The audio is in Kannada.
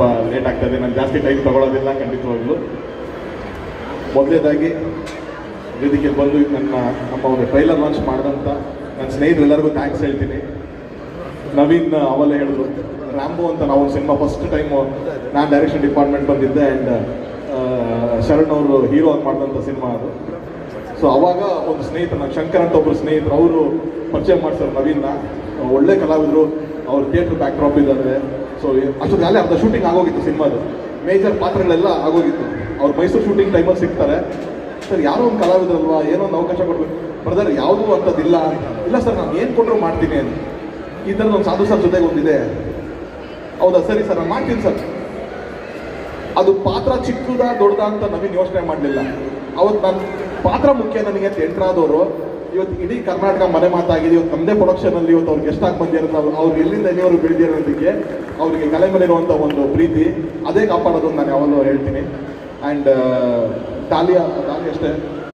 ಸ್ವಲ್ಪ ಲೇಟ್ ಆಗ್ತದೆ ನಾನು ಜಾಸ್ತಿ ಟೈಮ್ ತಗೊಳ್ಳೋದಿಲ್ಲ ಖಂಡಿತವಾಗ್ಲು. ಮೊದಲನೇದಾಗಿ ವೇದಿಕೆ ಬಂದು ನನ್ನ, ನಮ್ಮ ಒಂದು ಟ್ರೈಲರ್ ಲಾಂಚ್ ಮಾಡಿದಂಥ ನನ್ನ ಸ್ನೇಹಿತರೆಲ್ಲರಿಗೂ ಥ್ಯಾಂಕ್ಸ್ ಹೇಳ್ತೀನಿ. ನವೀನ್ ಅವಲ್ಲೇ ಹೇಳಿದ್ರು. ರಾಂಬೋ ಅಂತ ನಾವು ಒಂದು ಸಿನಿಮಾ ಫಸ್ಟ್ ಟೈಮು ನಾನು ಡೈರೆಕ್ಷನ್ ಡಿಪಾರ್ಟ್ಮೆಂಟ್ ಬಂದಿದ್ದೆ ಆ್ಯಂಡ್ ಶರಣ್ ಅವರು ಹೀರೋ ಆಗಿ ಮಾಡಿದಂಥ ಸಿನಿಮಾ ಅದು. ಸೊ ಅವಾಗ ಒಂದು ಸ್ನೇಹಿತರು ನನ್ನ ಶಂಕರ್ ಅಂತ ಒಬ್ಬರು ಸ್ನೇಹಿತರು, ಅವರು ಪರಿಚಯ ಮಾಡ್ತಾರೆ ನವೀನ್ನ. ಒಳ್ಳೆ ಕಲಾವಿದರು. ಅವ್ರ ಥಿಯೇಟ್ರ್ ಬ್ಯಾಕ್ ಡ್ರಾಪ್ ಇದ್ದಾರೆ ಸೊ ಅಷ್ಟೊಂದು ಅಲ್ಲೇ ಅರ್ಧ ಶೂಟಿಂಗ್ ಆಗೋಗಿತ್ತು ಸಿನಿಮಾದು. ಮೇಜರ್ ಪಾತ್ರಗಳೆಲ್ಲ ಆಗೋಗಿತ್ತು. ಅವ್ರು ಮೈಸೂರು ಶೂಟಿಂಗ್ ಟೈಮಲ್ಲಿ ಸಿಗ್ತಾರೆ. ಸರ್ ಯಾರೋ ಒಂದು ಕಲಾವಿದರಲ್ವಾ? ಏನೋ ಒಂದು ಅವಕಾಶ ಕೊಡ್ಬೇಕು. ಬ್ರದರ್ ಯಾವುದೂ ಅಂಥದ್ದಿಲ್ಲ. ಇಲ್ಲ ಸರ್ ನಾನು ಏನು ಕೊಟ್ಟರು ಮಾಡ್ತೀನಿ ಅಂತ. ಈ ಥರದ ಒಂದು ಸಾಧು ಸರ್ ಜೊತೆಗೆ ಒಂದಿದೆ. ಹೌದಾ? ಸರಿ ಸರ್ ನಾನು ಮಾಡ್ತೀನಿ ಸರ್ ಅದು ಪಾತ್ರ ಚಿಕ್ಕದ ದೊಡ್ಡದ ಅಂತ ನಮಗೆ ಯೋಚನೆ ಮಾಡಲಿಲ್ಲ. ಅವತ್ತು ನನ್ನ ಪಾತ್ರ ಮುಖ್ಯ ನನಗೆ ಅಂತ ಎಂಟರ್ ಆದವರು ಇವತ್ತು ಇಡೀ ಕರ್ನಾಟಕ ಮನೆ ಮಾತಾಗಿದೆ. ಇವತ್ತು ನಮ್ಮದೇ ಪ್ರೊಡಕ್ಷನಲ್ಲಿ ಇವತ್ತು ಅವ್ರಿಗೆ ಎಷ್ಟಾಗಿ ಬಂದಿರೋದು ನಾವು ಅವ್ರು ಎಲ್ಲಿಂದ ಎಲ್ಲಿವರೆಗೂ ಬೆಳೆದಿರೋದಕ್ಕೆ ಅವರಿಗೆ ಕಲೆ ಮೇಲೆ ಇರುವಂಥ ಒಂದು ಪ್ರೀತಿ. ಅದೇ ಕಾಪಾಡೋದು ನಾನು ಯಾವಾಗಲೂ ಹೇಳ್ತೀನಿ. ಆ್ಯಂಡ್ ಡಾಲಿಯಾ ಟಾಲಿ ಅಷ್ಟೇ.